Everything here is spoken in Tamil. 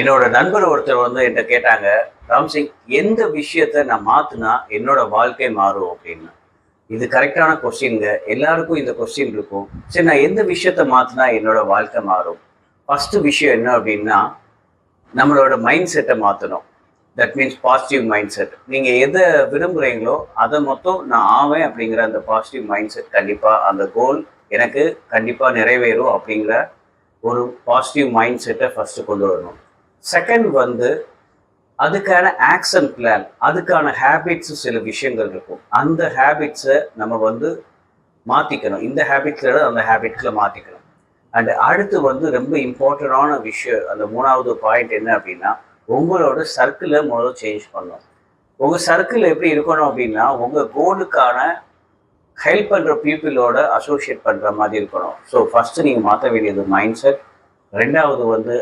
என்னோட நண்பர் ஒருத்தர் வந்து என்கிட்ட கேட்டாங்க ராம்சிங் எந்த விஷயத்த நான் மாற்றினா என்னோட வாழ்க்கை மாறும்? அப்படின்னு. இது கரெக்டான கொஸ்டின்ங்க எல்லாருக்கும் இந்த கொஸ்டின் இருக்கும். சரி நான் எந்த விஷயத்த மாத்தினா என்னோட வாழ்க்கை மாறும்? ஃபர்ஸ்ட் விஷயம் என்ன அப்படின்னா நம்மளோட மைண்ட் செட்டை மாற்றணும் that means positive mind set நீங்கள் எதை விரும்புகிறீங்களோ அதை மொத்தம் நான் ஆவேன் அப்படிங்கிற அந்த பாசிட்டிவ் மைண்ட் செட் கண்டிப்பாக அந்த கோல் எனக்கு கண்டிப்பாக நிறைவேறும் அப்படிங்கிற ஒரு பாசிட்டிவ் மைண்ட் செட்டை ஃபஸ்ட்டு கொண்டு வரணும். செகண்ட் வந்து அதுக்கான ஆக்ஷன் பிளான் அதுக்கான ஹேபிட்ஸ் சில விஷயங்கள் இருக்கும். அந்த ஹேபிட்ஸை நம்ம வந்து மாற்றிக்கணும் இந்த ஹேபிட்ஸோட அந்த ஹேபிட்ஸில் மாற்றிக்கணும் அண்ட் அடுத்து வந்து ரொம்ப இம்பார்ட்டண்டான விஷயம் அந்த மூணாவது பாயிண்ட் என்ன அப்படின்னா உங்களோட சர்க்கிளை முதல்ல சேஞ்ச் பண்ணணும். உங்கள் சர்க்கிள் எப்படி இருக்கணும் அப்படின்னா உங்கள் கோலுக்கான ஹெல்ப் பண்ணுற பீப்புளோட அசோசியேட் பண்ணுற மாதிரி இருக்கணும். ஸோ ஃபஸ்ட்டு நீங்கள் மாற்ற வேண்டியது மைண்ட் செட் ரெண்டாவது வந்து